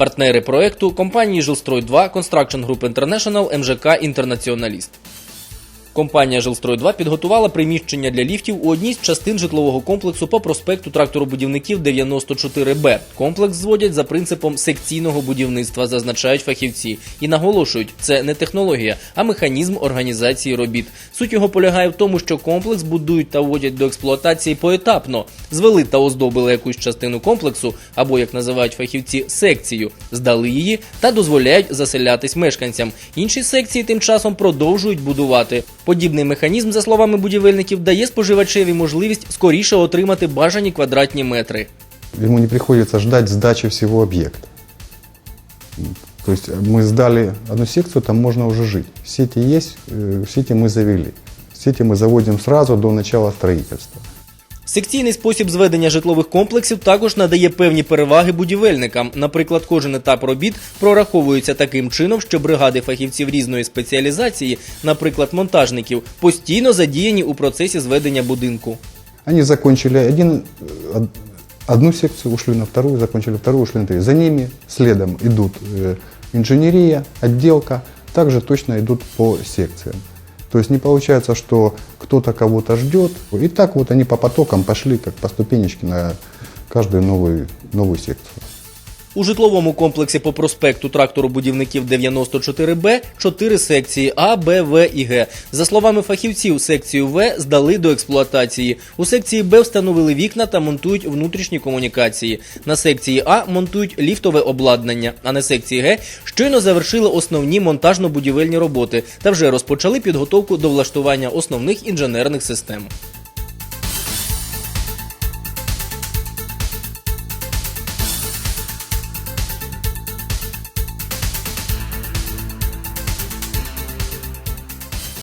Партнери проекту компанії Жилстрой 2 Construction Group International МЖК Інтернаціоналіст. Компанія Жилстрой 2 підготувала приміщення для ліфтів у одній з частин житлового комплексу по проспекту тракторобудівників 94Б. Комплекс зводять за принципом секційного будівництва, зазначають фахівці, і наголошують, це не технологія, а механізм організації робіт. Суть його полягає в тому, що комплекс будують та вводять до експлуатації поетапно Звели та оздобили якусь частину комплексу, або як називають фахівці, секцію, здали її та дозволяють заселятись мешканцям. Інші секції тим часом продовжують будувати. Подібний механізм, за словами будівельників, дає споживачеві можливість скоріше отримати бажані квадратні метри. Ему не приходится ждать сдачи всего объекта. То есть мы сдали одну секцию, там можно уже жить. Сети есть, э, сети мы завели. Сети мы заводим сразу до начала строительства. Секційний спосіб зведення житлових комплексів також надає певні переваги будівельникам. Наприклад, кожен етап робіт прораховується таким чином, що бригади фахівців різної спеціалізації, наприклад, монтажників, постійно задіяні у процесі зведення будинку. Они закончили один, одну секцию, ушли на вторую, закончили вторую, ушли на третью. За ними следом идут э, инженерия, отделка, также точно идут по секциям. То есть не получается, что кто-то кого-то ждет. И так вот они по потокам пошли, как по ступенечке на каждую новую, новую секцию. У житловому комплексі по проспекту тракторобудівників 94Б чотири секції А, Б, В і Г. За словами фахівців, секцію В здали до експлуатації. У секції Б встановили вікна та монтують внутрішні комунікації. На секції А монтують ліфтове обладнання, а на секції Г щойно завершили основні монтажно-будівельні роботи та вже розпочали підготовку до влаштування основних інженерних систем.